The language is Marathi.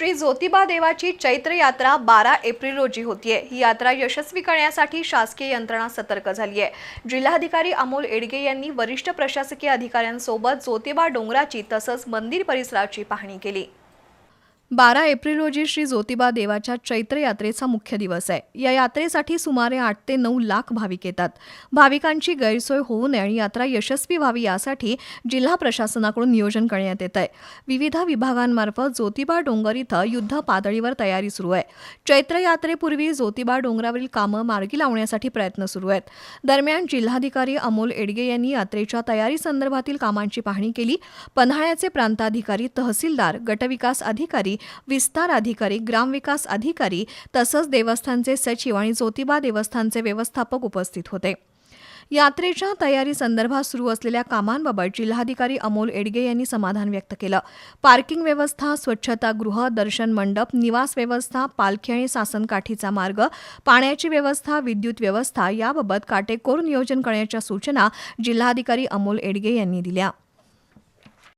श्री ज्योतिबा देवाची चैत्र यात्रा बारा एप्रिल रोजी होतीये. ही यात्रा यशस्वी करण्यासाठी शासकीय यंत्रणा सतर्क झाली आहे जिल्हाधिकारी अमोल एडगे यांनी वरिष्ठ प्रशासकीय अधिकाऱ्यांसोबत ज्योतिबा डोंगराची तसंच मंदिर परिसराची पाहणी केली. बारा एप्रिल रोजी श्री ज्योतिबा देवाच्या चैत्र यात्रेचा मुख्य दिवस आहे. या यात्रेसाठी सुमारे आठ ते नऊ लाख भाविक येतात. भाविकांची गैरसोय होऊ नये आणि यात्रा यशस्वी व्हावी यासाठी जिल्हा प्रशासनाकडून नियोजन करण्यात येत आहे. विविध विभागांमार्फत ज्योतिबा डोंगर इथं युद्ध पातळीवर तयारी सुरू आहे. चैत्र यात्रेपूर्वी ज्योतिबा डोंगरावरील कामं मार्गी लावण्यासाठी प्रयत्न सुरू आहेत. दरम्यान जिल्हाधिकारी अमोल एडगे यांनी यात्रेच्या तयारी संदर्भातील कामांची पाहणी केली. पन्हाळ्याचे प्रांताधिकारी तहसीलदार गटविकास अधिकारी विस्तार अधिकारी ग्रामविकास अधिकारी तसंच देवस्थानचे सचिव आणि ज्योतिबा देवस्थानचे व्यवस्थापक उपस्थित होते. यात्रेच्या तयारी संदर्भात सुरू असलेल्या कामांबाबत जिल्हाधिकारी अमोल एडगे यांनी समाधान व्यक्त केलं. पार्किंग व्यवस्था स्वच्छतागृह दर्शन मंडप निवास व्यवस्था पालखी आणि सासनकाठीचा मार्ग पाण्याची व्यवस्था विद्युत व्यवस्था याबाबत काटेकोर नियोजन करण्याच्या सूचना जिल्हाधिकारी अमोल एडगे यांनी दिल्या.